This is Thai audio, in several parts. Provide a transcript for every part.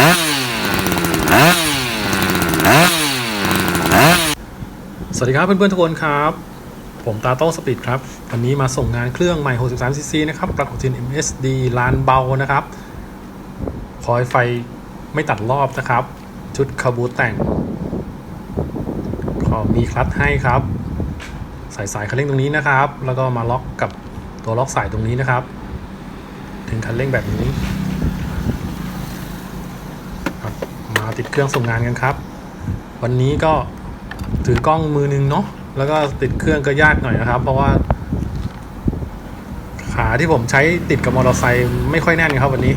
สวัสดีครับเพื่อนๆทุกคนครับ ผมตาโต้สปีดครับ วันนี้มาส่งงานเครื่องใหม่ 63cc นะครับปลั๊กของจิน MSD ลานเบานะครับ คอยไฟไม่ตัดรอบนะครับ ชุดคาบูแต่งขอมีคลัตช์ให้ครับใส่สายคันเร่งตรงนี้นะครับ แล้วก็มาล็อกกับตัวล็อกสายตรงนี้นะครับ ถึงคันเร่งแบบนี้ครับมา ติดเครื่องส่งงานกันครับ วันนี้ก็ถือกล้องมือนึงเนาะแล้วก็ติดเครื่องก็ยากหน่อยนะครับ เพราะว่า ขาที่ผมใช้ติดกับมอเตอร์ไซค์ไม่ค่อยแน่นครับวันนี้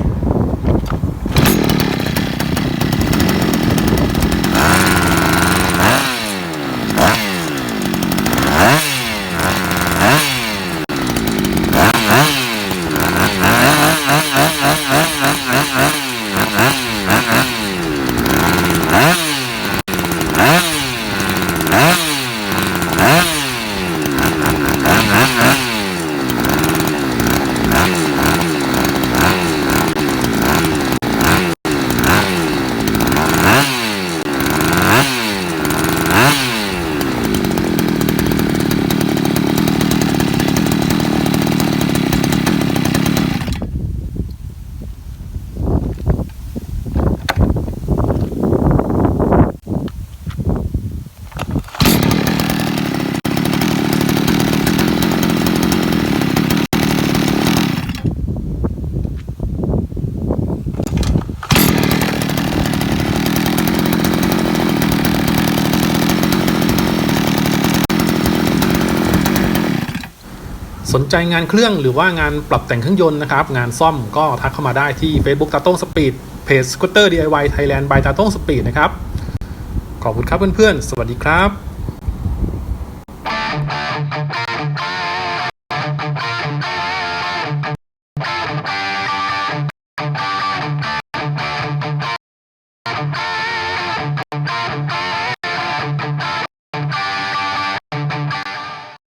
สนใจงานเครื่องหรือว่างานปรับแต่งเครื่องยนต์นะครับ งานซ่อมก็ทักเข้ามาได้ที่ Facebook ตาโต้งสปีดเพจ Scooter DIY Thailand by ตาโต้งสปีดนะครับ ขอบคุณครับเพื่อนๆ สวัสดีครับ